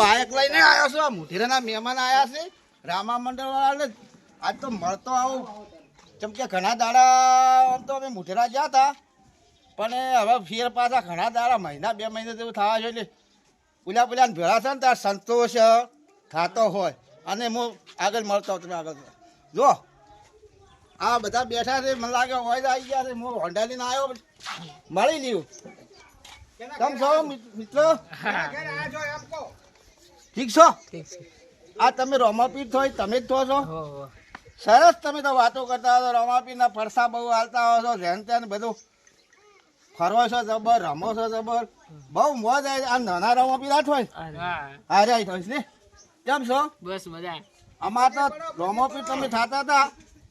Bike લઈને આવ્યો છું? મુઠીરાના મહેમાન આવ્યા છે. રામા મંડળ આજ તો મળતો આવું. જેમ કે ઘણા દાડા તો અમે મુઠીરા ગયા હતા. પણ હવે ફેર પાછા ઘણા દાડા મહિના, બે મહિના જેવું થવા જોઈએ એટલે પુલા પુલ્યા ભેળા છે ને ત્યાં સંતોષ થતો હોય. અને હું આગળ મળતો તમે આગળ. જો, આ બધા બેઠા છે, મને લાગે હોય આવી ગયા છે. હું હોન્ડા લઈને આવ્યો મળી લ્યું કેમ છો, મિત્રો? ઠીક છો? આ તમે રોમાપીર છો તમે જ છો છો? સરસ તમે તો વાતો કરતા હો રોમાપીરના ફરસા બહુ હાલતા હો છો ધ્યાન ત્યાં બધું ફરવો છો જબર રમો છો જબર. બહુ મોજ આવે આ નાના રોમાપીર આઠ હોય હા. રે હોય ને? કેમ છો? બસ મજા. અમાર તો રોમાપીર તમે થતા હતા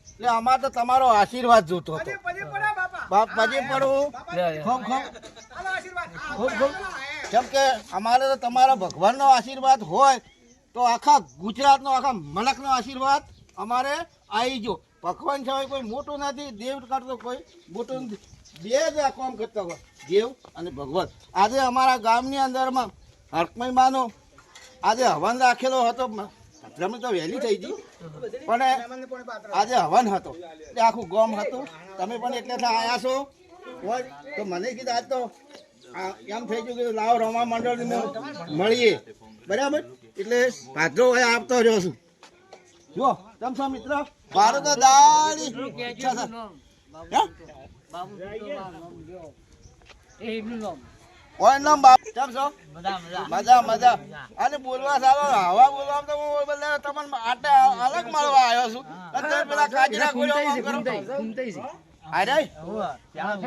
એટલે અમાર તો તમારો આશીર્વાદ જોતો હતો. બાપ. પછી પડવું ખૂબ ખૂબ ખૂબ ખૂબ જેમ કે અમારે તો તમારા ભગવાનનો આશીર્વાદ હોય, તો આખા ગુજરાતનો, આખા મલકનો આશીર્વાદ અમારે આવી જો ભગવાન સિવાય કોઈ મોટું નથી, દેવ કરતો કોઈ મોટું નથી. બે જ કામ કરતા હોય, દેવ અને ભગવાન. આજે અમારા ગામની અંદરમાં હરકમય માનો, આજે હવન રાખેલો હતો રમી તો વહેલી થઈ ગઈ. પણ આજે હવન હતો, એટલે આખું ગોમ હતું. તમે પણ એટલે આવ્યા છો. તો મને કીધું આજ તો એમ થઈ ગયું કે લાવો રમા મંડળ મળીએ. બરાબર? એટલે ભાદરો હોય આપતો રહ્યો છું. જો તમ સા મિત્ર? ભારત દાડી. ઈચ્છા છે. ઓય નામ બાપ. કેમ છો? મજા મજા. અને બોલવા સારો હવા બોલવા તો હું બદલે તમને આટે અલગ મળવા આવ્યો છું. અત્યારે પેલા કાચીના ગોળીઓ કામ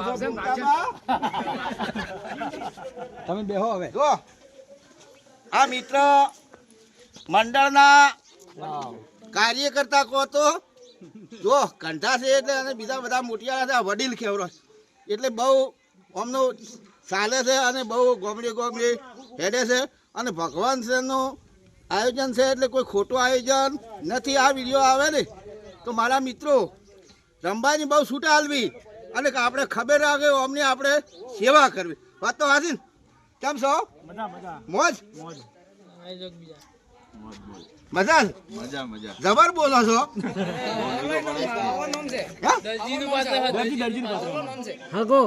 કરો અરે કેમ છો? ભૂમકામાં? તમે બેહો હવે. જો આ મિત્ર મંડળના કાર્યકર્તા કહો તો જો કંઠા છે એટલે અને બીજા બધા મોટિયાળા છે વડીલ ખેવરો એટલે બહુ અમનો ચાલે છે અને બહુ ગોમડી ગોમડી હેડે છે અને ભગવાન શ્રીનું આયોજન છે એટલે કોઈ ખોટું આયોજન નથી. આ વીડિયો આવે ને તો મારા મિત્રો રંબાની બહુ છૂટા હાલવી. અને આપણે ખબર રાખે અમને આપણે સેવા કરવી. વાત તો હાજી ને? કેમ છો? મોજ મજા? જબર બોલો છો? હગો.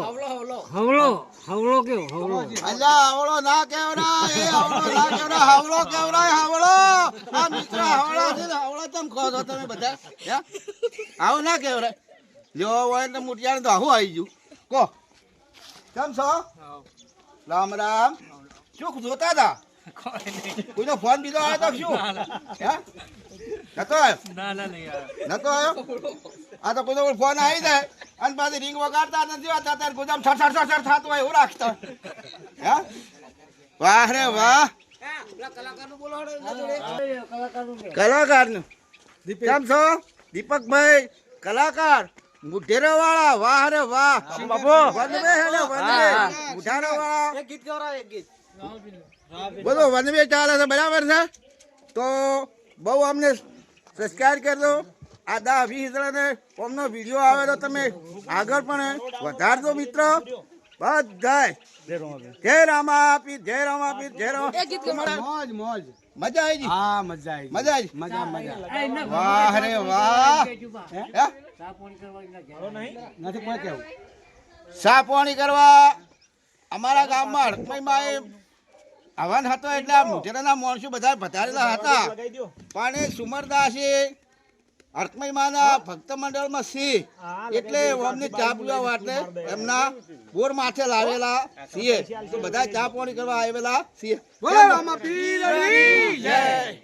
હવળો. હવળો કેવો? હવળો. અલ્યા આવળો ના એ કેવડાય હાવળો કેવડાય હાવળો. આ મિત્ર હાવળો છે તમે કહો છો તમે બધા? હે? આવું ના કેવડાય જો હોય તો મુઠિયાને તો આવું આવી ગયું. કહો કેમ છો? રામ રામ. શું જોતા હતા? કોઈનો ફોન બીજો આવ્યો તો શું? હે? નતો આવ્યો? ના ના નતો આવ્યો? આ તો કોઈ ફોન આવી જાય. અને પાછી રિંગ વગાડતા નથી હોતા ત્યારે ગોદામ છર છર છર છર થતું હોય એવું રાખતા હે? વાહ રે વાહ. કલાકારનું. કેમ છો? દીપકભાઈ કલાકાર. મુઢેરા વાળા વાહ રે વાહ. વનવે હે ને વનવે. મુઢારા વાળા બોલો વનવે ચાલે છે બરાબર છે? તો બહુ અમને સબસ્ક્રાઈબ કરજો. આ દા વીસ જણાને અમનો વીડિયો આવે તો તમે આગળ પણ વધારજો મિત્ર. બધાય. જય રામાપી જય રામાપી જય રામા મોજ મોજ. મજા આવી ગઈ? હા મજા આવી મજા આવી મજા મજા. વાહ રે વાહ. હે? નથી કોઈ કેવું. ચા પાણી કરવા અમારા ગામમાં હડકમઈમાં એ હવન હતો એટલે મોટેરાના માણસો બધા વધારેલા હતા. પણ એ સુમરદાસી હડકમઈમાંના ભક્ત મંડળમાં સિંહ એટલે અમને ચા પીવા માટે એમના બોર માથે લાવેલા તો બધા ચા પાણી કરવા આવેલા છીએ બોલો રામા પીરની જય.